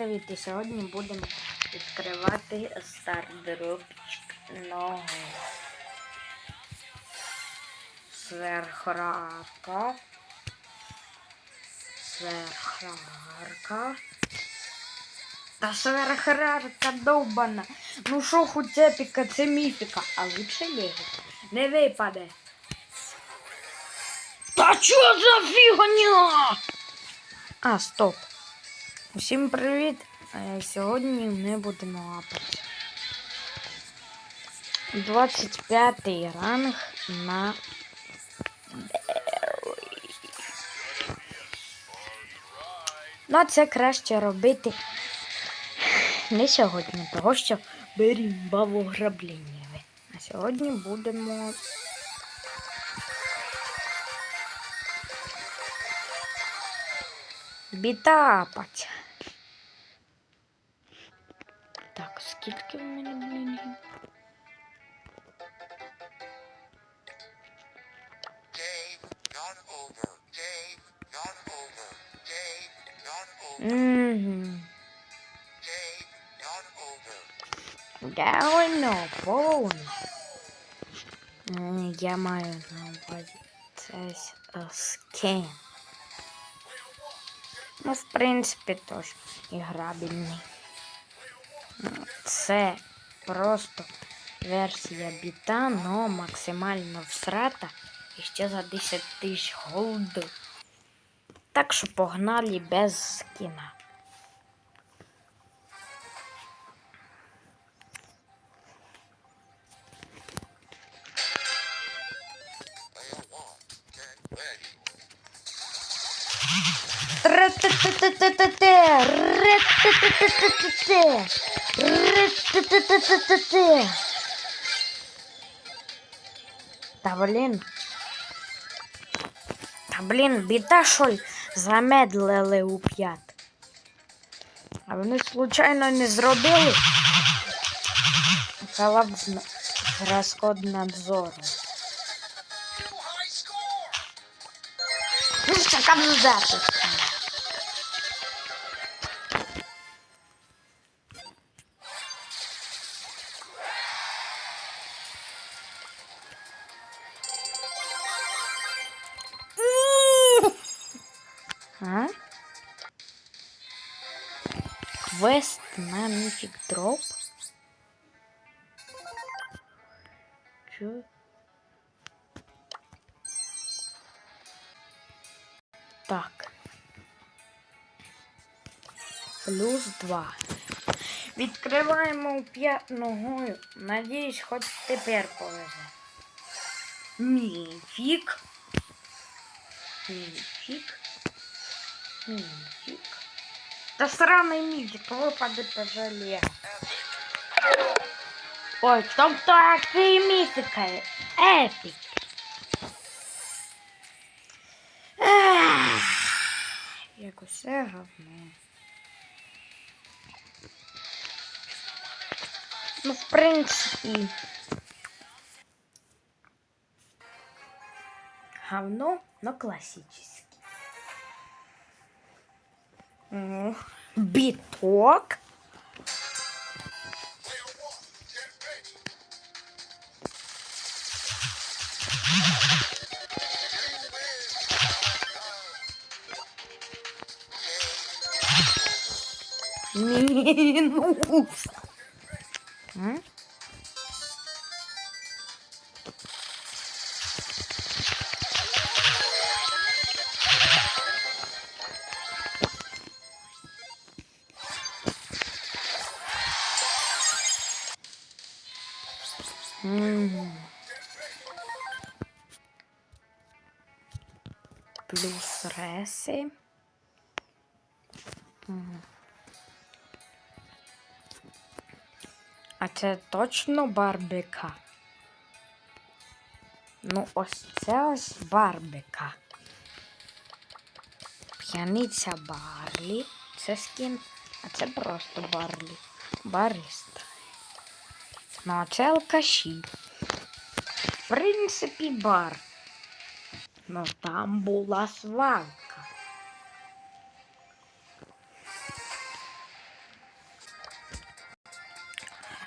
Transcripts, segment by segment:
Привіт, сьогодні будемо відкривати стардропчик нового сверхрака. Сверхрарка. Та сверхрарка довбана. Ну що хоч епіка, це міфіка, а лучше лего. Не випаде. Та чо за фігня? А, стоп. Усім привіт! Сьогодні ми будемо лапати 25 ранг на. Ну, це краще робити не сьогодні, того що берім бавограбління. А сьогодні будемо бітапать. Over. Угу. Game not over. Галино, повно. Я маю на увазі це с- скін. Ну, в принципі, теж іграбельний. Це просто версія біта, но максимально всрата і ще за 10 тисяч голду. Так що погнали без скіна. Ре-те-те-те-те-те-те! Ре-те-те-те-те-те-те! Ре-те-те-те-те-те-те! Та блін. Та блін, біда що ли замедлили у. А вони случайно не зробили на- розход надзору. Ну що запис? Квест на міфік дроп? Чё? Так. Плюс два. Відкриваємо п'ять ногою. Надіюсь, хоч тепер повезе. Міфік. Міфік. Міфік. Та сраний міфік, випаде пожаліє. Ой, тобто такий міфіка. Епік. Ех, Як усе говно. Ну, в принципі. Говно, но классический. М, Биток. Минус. А це точно барбика? Ну, ось це ось барбика. П'яниця Барлі. Це скін, а це просто Барлі. Бариста. Ну, а це алкаші. В принципі, бар. Ну там була свалка.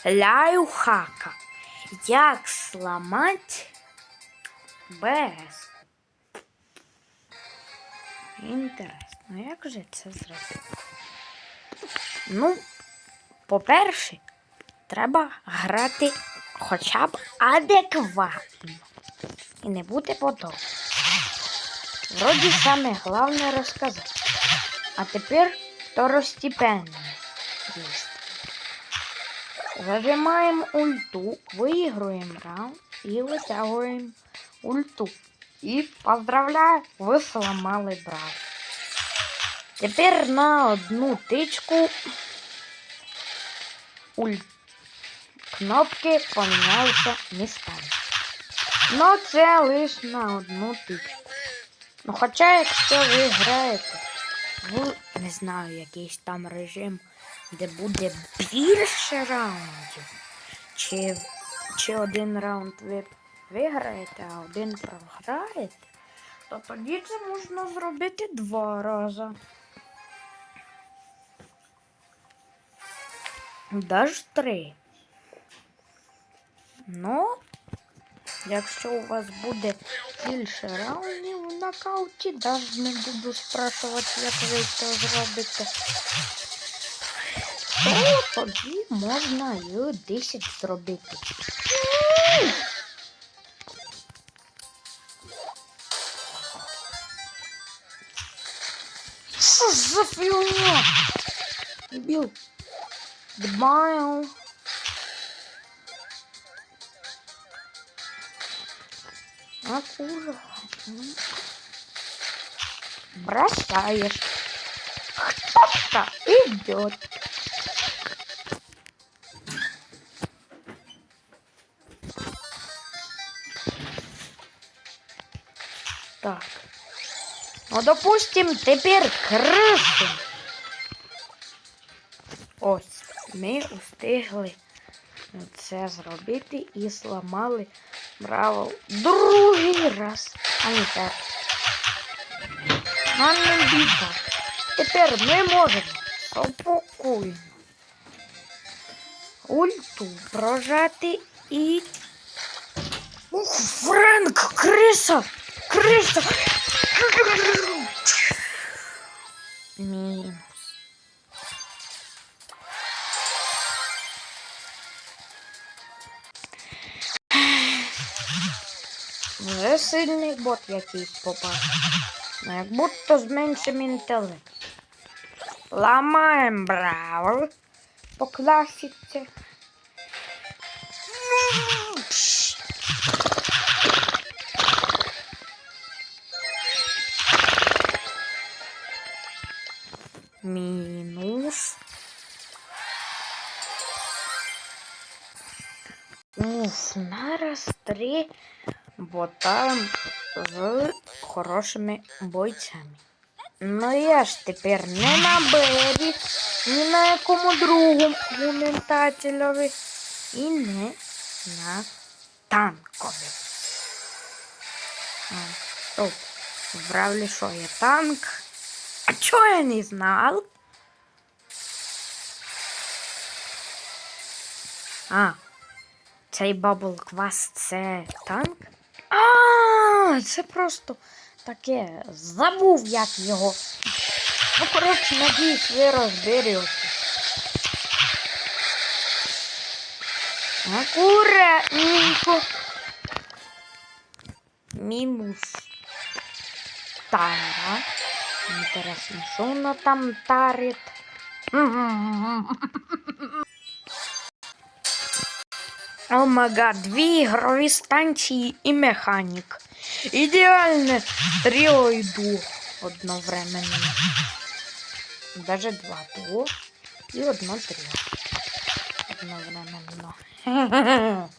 Лайфхака. Як сламати БС. Інтересно, як же це зробити? Ну, по-перше, треба грати хоча б адекватно. І не бути подобно. Вроді саме головне розказати. А тепер второстепенне дійство. Зажимаємо ульту, виігруємо раунд і витягуємо ульту. І поздравляю, ви сломали брат. Тепер на одну тичку уль... кнопки помінялися містами. Ну це лише на одну тичку. Ну хоча якщо ви граєте в не знаю, якийсь там режим, де буде більше раундів, чи, чи один раунд ви виграєте, а один програєте, то тоді це можна зробити два рази. Даже три. Ну, якщо у вас буде більше раундів в нокауті, навіть не буду спрашувати, як ви це зробите. То тоді можна і 10 зробити. Що ж за фігня? Дебіл. Дбаю. Аккуратно. Бросаешь. Кто-то идет. Так. Ну, допустим, тепер крышу. Ось, ми встигли це зробити і зламали браво другий раз. А не так. А не біда. Тепер ми можемо спокійно ульту прожати і. Ух, Френк, криса! Криса! Мінус. Вже сильний бот якийсь попав. Ну, як будто з меншим інтелектом. Ламаємо браво. По класіці. Мінус. Уф, нараз три бота з хорошими бойцями. Ну я ж тепер не на бері, ні на якому другому гументателеві і не на танкові. Стоп. Вбрав що є танк. А чого я не знав? А, цей бабл квас це танк? А, це просто таке. Забув, як його. Ну, коротше, надіюсь, ви розберете. Аккуратненько. Мінус. Тара. Інтересно, що воно там тарить? О мага, дві ігрові станції і механік. Ідеальне тріо і дуо одновременно. Даже два дуо і одно тріо. Одновременно.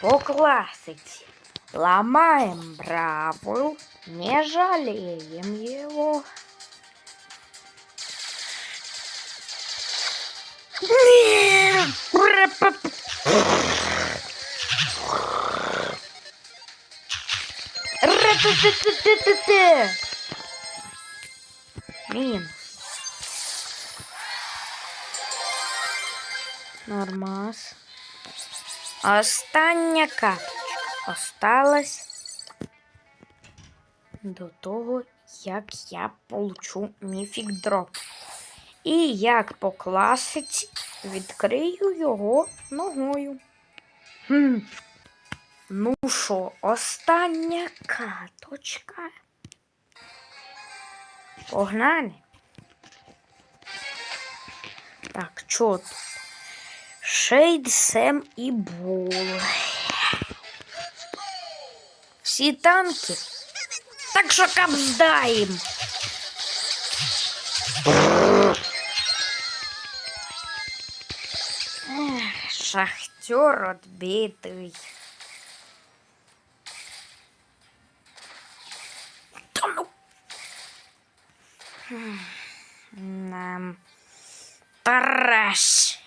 По классике. Ломаем браву, не жалеем его. Минус. Нормас. Остання капча. Осталась до того, як я получу міфік дроп. І як по класиці відкрию його ногою. Хм. Ну що, остання карточка. Погнали. Так, що тут? Шейд, Сем і Бол. Всі танки. Так що капздаєм. Шахтер отбитий. Та ну. Нам треш.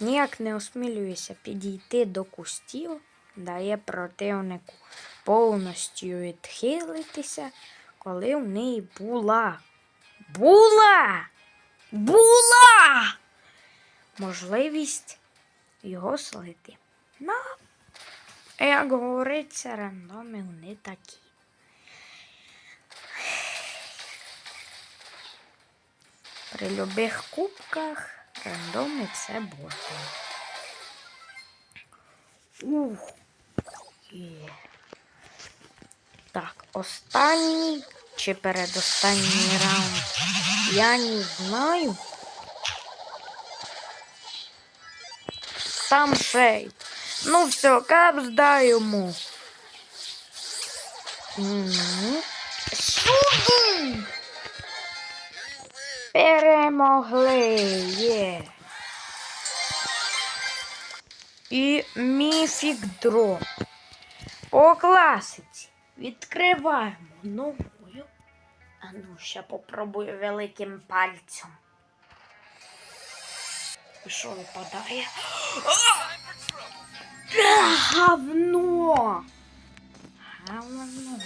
Ніяк не осмілююся підійти до кустів, дає противнику повністю відхилитися, коли в неї була. Була! Була! Можливість його слити. Ну, як говориться, рандоми вони такі. При любих кубках рандоми це боти. Ух. Є. Так, останній чи передостанній раунд. Я не знаю. Там шейд. Ну все, капзда йому. Мгм. Перемогли. Є. І міфік дроп. По класиці. Відкриваємо новою. А ну, ще попробую великим пальцем. Що випадає? Гавно! Говно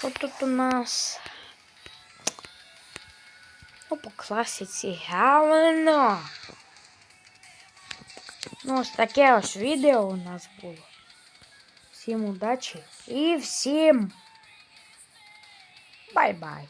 що тут у нас? Ну, по класиці говно. Ну, ось таке ось відео у нас було. Всім удачі і всім бай-бай.